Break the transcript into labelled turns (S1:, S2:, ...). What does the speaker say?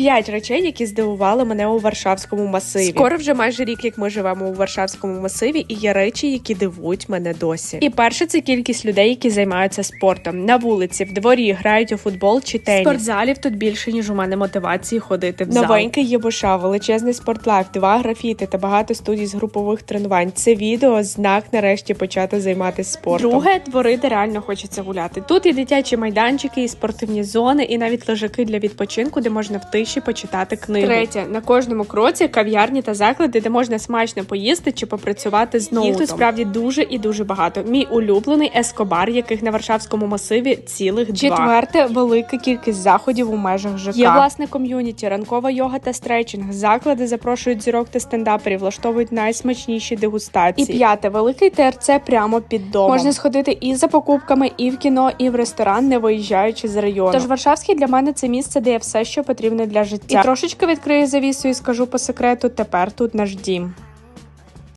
S1: П'ять речей, які здивували мене у Варшавському масиві. Скоро вже майже рік, як ми живемо у Варшавському масиві, і є речі, які дивують мене досі. І перше це кількість людей, які займаються спортом на вулиці, в дворі, грають у футбол чи теніс. Спортзалів тут більше ніж у мене мотивації ходити в зал. Новенький ЄБШ, величезний спортлайф, два графіти та багато студій з групових тренувань. Це відео знак нарешті почати займатися спортом. Друге двори, де реально хочеться гуляти. Тут і дитячі майданчики, і спортивні зони, і навіть лежаки для відпочинку, де можна в тиші почитати книгу. Третє на кожному кроці кав'ярні та заклади, де можна смачно поїсти чи попрацювати з ноутом. Їх тут справді дуже і дуже багато. Мій улюблений ескобар, яких на Варшавському масиві цілих два. Четверте велика кількість заходів у межах ЖК. Є власне ком'юніті, ранкова йога та стрейчинг. Заклади запрошують зірок та стендаперів, влаштовують найсмачніші дегустації. І п'яте великий ТРЦ прямо під домом. Можна сходити і за покупками, і в кіно, і в ресторан, не виїжджаючи з району. Тож Варшавський для мене це місце, де є все, що потрібно для життя. І трошечки відкрию завісу і скажу по секрету. Тепер тут наш дім.